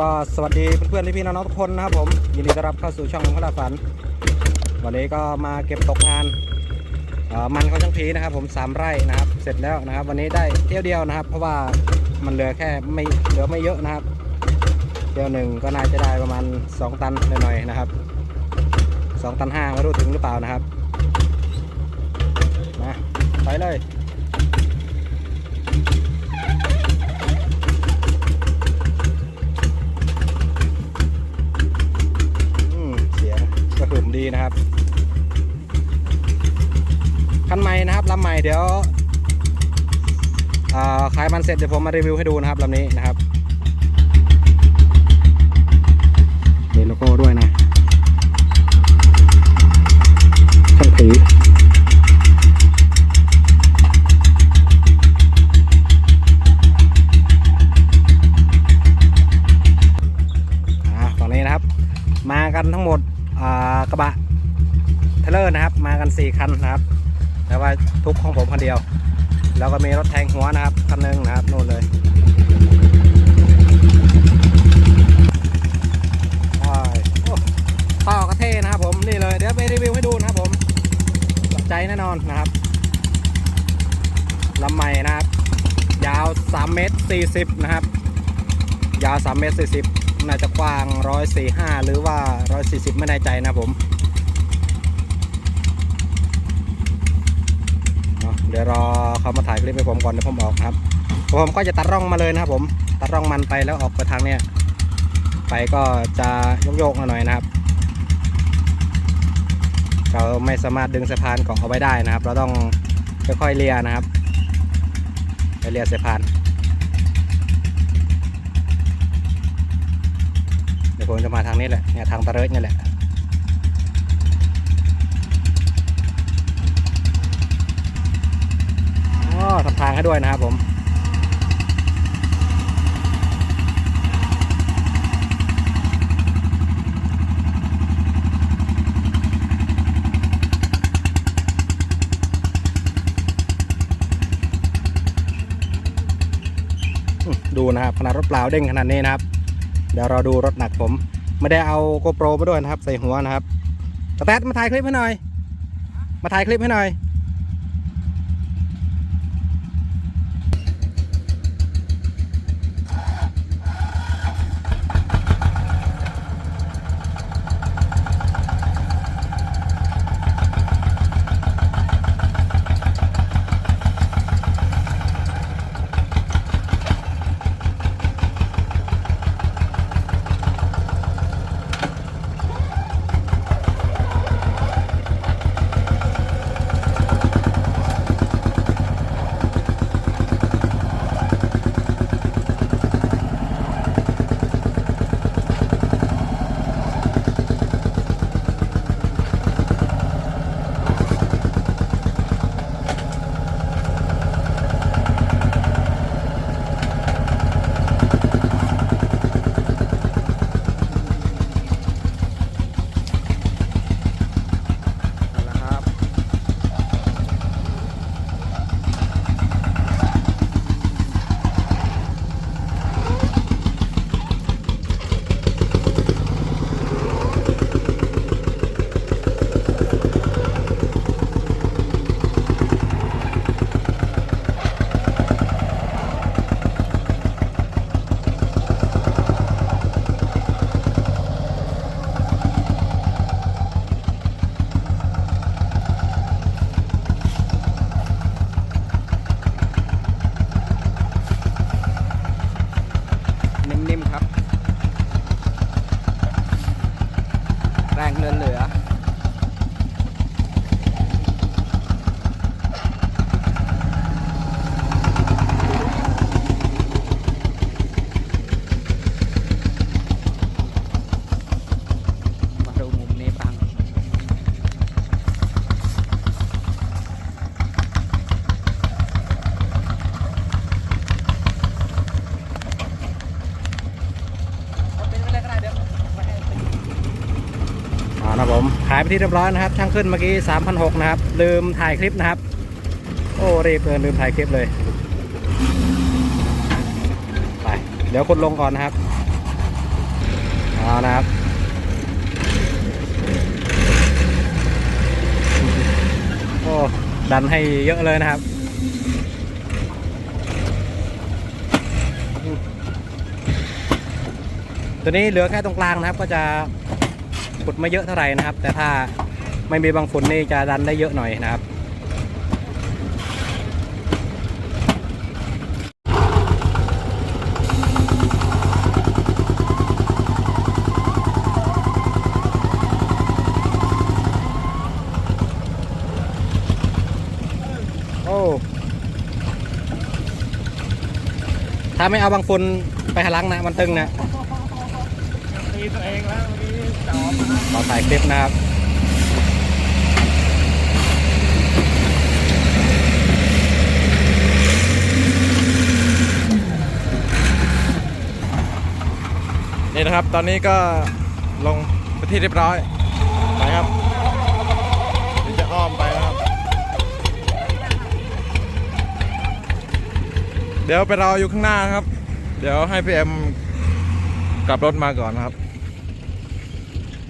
ก็สวัสดีเพื่อนๆพี่ๆน้องๆทุกคนนะครับผมยินดีต้อนรับเข้าสู่ช่องพระลาฝัน วันนี้ก็มาเก็บตกงานมันเขาช่างพีนะครับ ผมสามไร่นะครับ เสร็จแล้วนะครับ วันนี้ได้เที่ยวเดียวนะครับ เพราะว่ามันเหลือแค่ไม่เหลือไม่เยอะนะครับเที่ยวหนึ่งก็น่าจะได้ประมาณ 2 ตันหน่อยๆนะครับ 2 ตันห้าไม่รู้ถึงหรือเปล่านะครับมาไปเลย เดี๋ยวขายมันเสร็จเดี๋ยวผมมารีวิวให้ดูนะครับลำนี้นะครับมีโลโก้ด้วยนะช่างผีอ่าฝั่งนี้นะครับ มากันทั้งหมดกระบะเทเลอร์นะครับ มากัน 4 คันนะครับ แต่ว่าทุกของผมคนเดียว แล้วก็มีรถแทงหัวนะครับคันหนึงนะครับนู่นเลยต่อกระเทนะครับผมนี่เลยเดี๋ยวไปรีวิวให้ดูนะครับผมจับใจแน่นอนนะครับลำใหม่นะครับ ยาว3เมตร40นะครับ ยาว3เมตร40น่าจะกว้าง 145 หรือว่า 140 ไม่แน่ใจนะผม เดี๋ยวรอเขามาถ่ายคลิปให้ผมก่อนเดี๋ยวผมออกครับผมก็จะตัดร่องมาเลยนะครับผมตัดร่องมันไปแล้วออกไปทางเนี้ยไปก็จะโยกๆหน่อยนะครับ เราไม่สามารถดึงสะพานเกาะเอาไว้ได้นะครับ เราต้องค่อยๆเลียนะครับไปเลียสะพานเดี๋ยวผมจะมาทางนี้แหละเนี่ยทางตะเริดนี่แหละ อ๋อทำทาง ให้ด้วยนะครับผมดูนะครับขนาดรถเปล่าเด้งขนาดนี้นะครับ เดี๋ยวเราดูรถหนักผม ไม่ได้เอาโกโปรมาด้วยนะครับ ใส่หัวนะครับตะแตดมาถ่ายคลิปให้หน่อย มาถ่ายคลิปให้หน่อย นะผมขายไปที่เรียบร้อยนะครับ ช่างขึ้นเมื่อกี้3,600นะครับ ลืมถ่ายคลิปนะครับ โอ้รีบเกินลืมถ่ายคลิปเลยไปเดี๋ยวคุณลงก่อนนะครับอ๋อนะครับโอ้ดันให้เยอะเลยนะครับตัวนี้เหลือแค่ตรงกลางนะครับก็จะ ขุดไม่เยอะเท่าไหร่นะครับ แต่ถ้าไม่มีบางฝนนี่จะดันได้เยอะหน่อยนะครับโอ้ถ้าไม่เอาบางฝนไปหลังนะ มันตึงนะตีตัวเองแล้ว มาถ่ายคลิปนะครับนี่นะครับ ตอนนี้ก็ลงไปที่เรียบร้อย ไปครับเดี๋ยวจะอ้อมไปนะครับ เดี๋ยวไปรออยู่ข้างหน้าครับ เดี๋ยวให้พี่เอ็มกลับรถมาก่อนนะครับ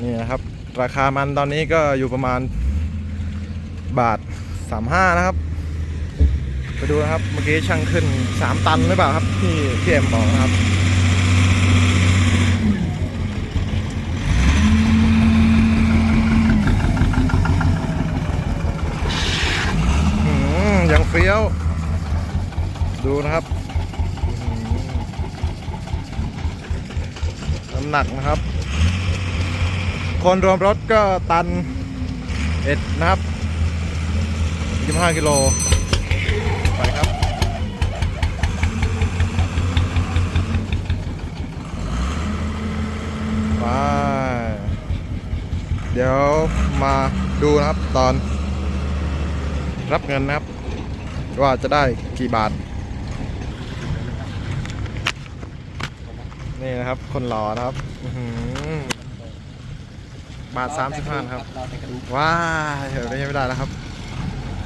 นี่นะครับ ราคามันตอนนี้ก็อยู่ประมาณบาท 35 นะครับ ไปดูนะครับ เมื่อกี้ช่างขึ้น 3 ตันหรือเปล่าครับ ที่พี่เอ็มบอกนะครับยังเฟี้ยว ดูนะครับน้ำหนักนะครับ คนรวมรถก็ตันเอ็ดนะครับ25กิโลไปครับไปเดี๋ยวมาดูนะครับตอน รับเงินนะครับ ว่าจะได้กี่บาท นี่นะครับ คนหล่อนะครับ บาท 35นะครับ ว้ายเดี๋ยวนี้ไม่ได้แล้วครับ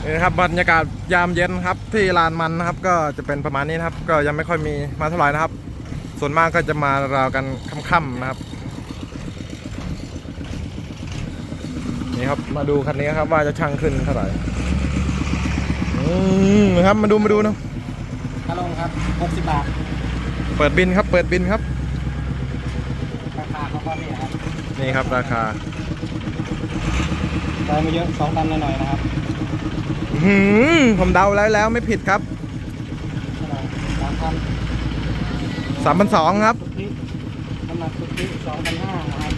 นี่นะครับบรรยากาศยามเย็นครับที่ลานมันนะครับ ก็จะเป็นประมาณนี้นะครับ ก็ยังไม่ค่อยมีมาเท่าไหร่นะครับ ส่วนมากก็จะมาราวกันค่ำๆนะครับนี่ครับมาดูคันนี้ครับว่าจะช่างขึ้นเท่าไหร่อืมนะครับมาดูมาดูนะถ้าลงครับ60บาทเปิดบินครับ เปิดบินครับราคาเขาก็นี่ครับนี่ครับราคา ได้ไม่เยอะ2ตันหน่อยๆนะครับอื้อหือผมเดาแล้วแล้วไม่ผิดครับสามพัน3,200ครับสุทธิน้ำหนักสุทธิสองพันห้านะครับ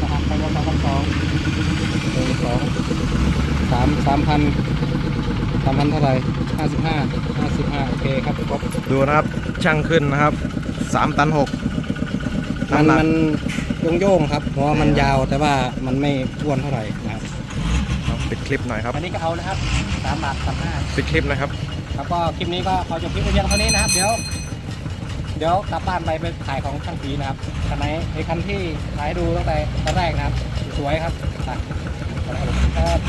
รหัสไปว่าสองพันสองหนึ่งสองสามสามพันสามพันเท่าไหร่ห้าสิบห้าห้าสิบห้าโอเคครับครบดูนะครับช่างขึ้นนะครับ3ตัน6มันน้ำหนักมัน โยงๆครับเพราะว่ามันยาวแต่ว่ามันไม่อ้วนเท่าไหร่นะครับครับปิดคลิปหน่อยครับอันนี้ก็เอานะครับสามบาทสามห้าปิดคลิปนะครับแล้วก็คลิปนี้ก็ขอจบคลิปไปเพียงเท่านี้นะครับ เดี๋ยว เดี๋ยวกลับบ้านไปไปถ่ายของช่างผีนะครับคันไหนไอ้คันที่ถ่ายให้ดูตั้งแต่ตอนแรกนะครับ สวยครับไปครับ